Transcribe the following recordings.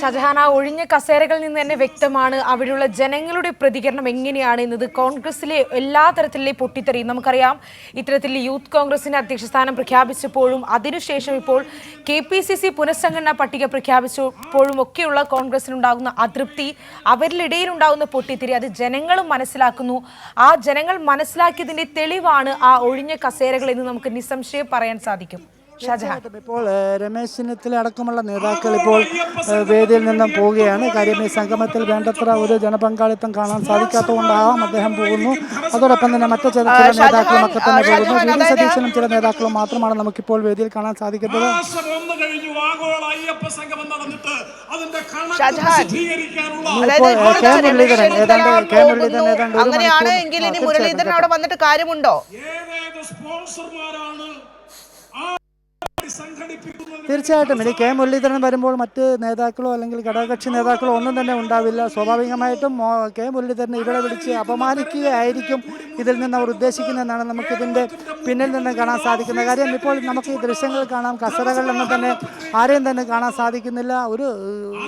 ഷജഹാൻ ആ ഒഴിഞ്ഞ കസേരകളിൽ നിന്ന് തന്നെ വ്യക്തമാണ് അവിടെയുള്ള ജനങ്ങളുടെ പ്രതികരണം എങ്ങനെയാണ് എന്നത്. കോൺഗ്രസിലെ എല്ലാ തരത്തിലെ പൊട്ടിത്തെറി നമുക്കറിയാം. ഇത്തരത്തിൽ യൂത്ത് കോൺഗ്രസിന്റെ അധ്യക്ഷസ്ഥാനം പ്രഖ്യാപിച്ചപ്പോഴും അതിനുശേഷം ഇപ്പോൾ കെ പി സി സി പുനഃസംഘടനാ പട്ടിക പ്രഖ്യാപിച്ചപ്പോഴും ഒക്കെയുള്ള കോൺഗ്രസിനുണ്ടാകുന്ന അതൃപ്തി അവരിലിടയിൽ ഉണ്ടാകുന്ന പൊട്ടിത്തെറി അത് ജനങ്ങളും മനസ്സിലാക്കുന്നു. ആ ജനങ്ങൾ മനസ്സിലാക്കിയതിന്റെ തെളിവാണ് ആ ഒഴിഞ്ഞ കസേരകൾ എന്ന് നമുക്ക് നിസ്സംശയം പറയാൻ സാധിക്കും. ഷജഹാൻ. ഇപ്പോൾ ഏഹ്, അടക്കമുള്ള നേതാക്കൾ ഇപ്പോൾ വേദിയിൽ നിന്നും പോവുകയാണ്. കാര്യം ഈ സംഗമത്തിൽ വേണ്ടത്ര ഒരു ജനപങ്കാളിത്തം കാണാൻ സാധിക്കാത്തതുകൊണ്ടാവാം അദ്ദേഹം പോകുന്നു. അതോടൊപ്പം തന്നെ മറ്റു ചില ചില നേതാക്കളും ഒക്കെ തന്നെ പോകുന്നു. വി. ഡി സതീശനും ചില നേതാക്കളും മാത്രമാണ് നമുക്കിപ്പോൾ വേദിയിൽ കാണാൻ സാധിക്കുന്നത്. അങ്ങനെയാണ് എങ്കിൽ ഇനി മുരളീധരൻ അവിടെ വന്നിട്ട് കാര്യമുണ്ടോ? സ്പോൺസർമാരാണ്? തീർച്ചയായിട്ടും. ഇനി കെ മുരളീധരൻ വരുമ്പോൾ മറ്റ് നേതാക്കളോ അല്ലെങ്കിൽ ഘടകകക്ഷി നേതാക്കളോ ഒന്നും തന്നെ ഉണ്ടാവില്ല. സ്വാഭാവികമായിട്ടും കെ മുരളീധരനെ ഇവിടെ വിളിച്ച് അപമാനിക്കുകയായിരിക്കും ഇതിൽ നിന്ന് അവർ ഉദ്ദേശിക്കുന്നതെന്നാണ് നമുക്കിതിന്റെ പിന്നിൽ നിന്ന് കാണാൻ സാധിക്കുന്നത് കാര്യം. ഇപ്പോൾ നമുക്ക് ഈ ദൃശ്യങ്ങൾ കാണാം. കസരകളിലൊന്നും തന്നെ ആരെയും തന്നെ കാണാൻ സാധിക്കുന്നില്ല. ഒരു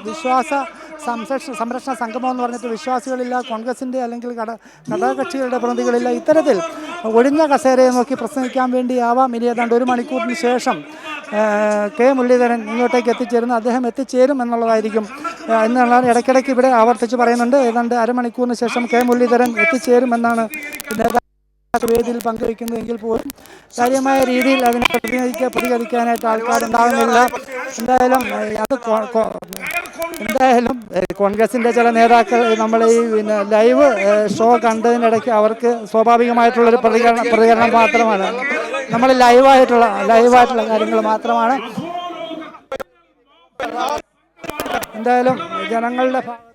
വിശ്വാസ സംരക്ഷണ സംരക്ഷണ സംഗമം എന്ന് പറഞ്ഞിട്ട് വിശ്വാസികളില്ല. കോൺഗ്രസിന്റെ അല്ലെങ്കിൽ ഘട ഘടകകക്ഷികളുടെ പ്രതിനിധികളില്ല ഇത്തരത്തിൽ ഒഴിഞ്ഞ കസേരയെ നോക്കി പ്രസംഗിക്കാൻ വേണ്ടിയാവാം. ഇനി ഏതാണ്ട് ഒരു മണിക്കൂറിന് ശേഷം കെ മുരളീധരൻ ഇങ്ങോട്ടേക്ക് എത്തിച്ചേരുന്നു. അദ്ദേഹം എത്തിച്ചേരും എന്നുള്ളതായിരിക്കും. ഏഹ്, എന്നുള്ളതാണ് ഇടയ്ക്കിടയ്ക്ക് ഇവിടെ ആവർത്തിച്ച് പറയുന്നുണ്ട്. ഏതാണ്ട് അരമണിക്കൂറിന് ശേഷം കെ മുരളീധരൻ എത്തിച്ചേരുമെന്നാണ് വേദിയിൽ പങ്കുവയ്ക്കുന്നതെങ്കിൽ പോലും കാര്യമായ രീതിയിൽ അതിനെ പ്രതിനിധിക്ക പ്രതികരിക്കാനായിട്ട് ആൾക്കാരുണ്ടാകുന്നില്ല എന്തായാലും അത് എന്തായാലും കോൺഗ്രസിന്റെ ചില നേതാക്കൾ നമ്മൾ ഈ പിന്നെ ലൈവ് ഷോ കണ്ടതിനിടയ്ക്ക് അവർക്ക് സ്വാഭാവികമായിട്ടുള്ളൊരു പ്രതികരണം പ്രതികരണം മാത്രമാണ്. നമ്മൾ ലൈവായിട്ടുള്ള ലൈവായിട്ടുള്ള കാര്യങ്ങൾ മാത്രമാണ്. എന്തായാലും ജനങ്ങളുടെ ഭാഗത്ത്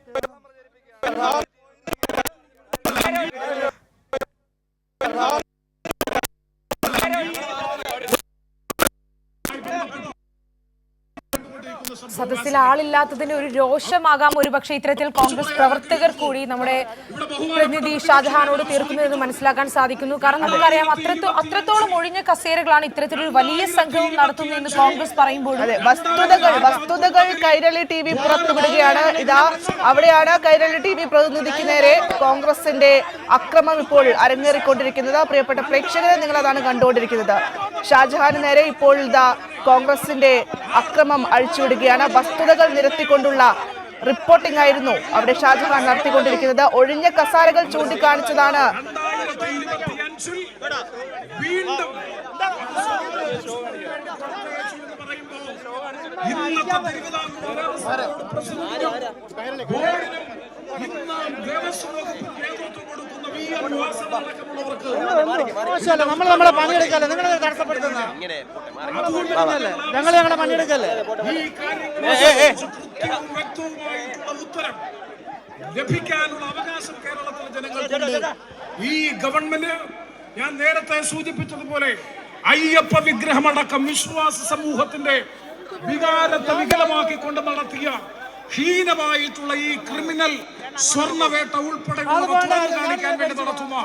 സദസ്സിൽ ആളില്ലാത്തതിന്റെ ഒരു രോഷമാകാം ഒരുപക്ഷെ ഇത്തരത്തിൽ കോൺഗ്രസ് പ്രവർത്തകർ കൂടി നമ്മുടെ പ്രതിനിധി ഷാജഹാനോട് തീർക്കുന്നതെന്ന് മനസ്സിലാക്കാൻ സാധിക്കുന്നു. കാരണം നമുക്കറിയാം അത്രത്തോ അത്രത്തോളം ഒഴിഞ്ഞ കസേരകളാണ് ഇത്തരത്തിലൊരു വലിയ സംഘവും നടത്തുന്നതെന്ന് കോൺഗ്രസ് പറയുമ്പോൾ വസ്തുതകൾ കൈരളി പുറത്തുവിടുകയാണ്. ഇതാ അവിടെയാണ് കൈരളി ടി വി പ്രതിനിധിക്ക് നേരെ കോൺഗ്രസിന്റെ അക്രമം ഇപ്പോൾ അരങ്ങേറിക്കൊണ്ടിരിക്കുന്നത്. പ്രിയപ്പെട്ട പ്രേക്ഷകരെ നിങ്ങൾ അതാണ് കണ്ടുകൊണ്ടിരിക്കുന്നത്. ഷാജഹാന് നേരെ ഇപ്പോൾ ഇതാ കോൺഗ്രസിന്റെ അക്രമം അഴിച്ചുവിടുകയാണ്. വസ്തുതകൾ നിരത്തിക്കൊണ്ടുള്ള റിപ്പോർട്ടിംഗ് ആയിരുന്നു അവിടെ ഷാജഹാൻ നടത്തിക്കൊണ്ടിരിക്കുന്നത്. ഒഴിഞ്ഞ കസാരകൾ ചൂണ്ടിക്കാണിച്ചതാണ്. ഇന്നത്തെ മോശമല്ല നമ്മൾ നമ്മളെ പണിയെടുക്കല്ലേ? നിങ്ങൾ തടസ്സപ്പെടുത്തുന്ന? ഞങ്ങൾ ഞങ്ങളെ പണിയെടുക്കല്ലേ? ഉത്തരം ലഭിക്കാനുള്ള അവകാശം കേരളത്തിലെ ജനങ്ങൾക്കുണ്ട് ഈ ഗവൺമെന്റ് ഞാൻ നേരത്തെ സൂചിപ്പിച്ചതുപോലെ അയ്യപ്പ വിഗ്രഹമടക്കം വിശ്വാസ സമൂഹത്തിന്റെ വികാരത്തെ വികലമാക്കിക്കൊണ്ട് നടത്തിയ ഹീനമായിട്ടുള്ള ഈ ക്രിമിനൽ സ്വർണവേട്ട ഉൾപ്പെടെ കാണിക്കാൻ വേണ്ടി നടത്തുന്ന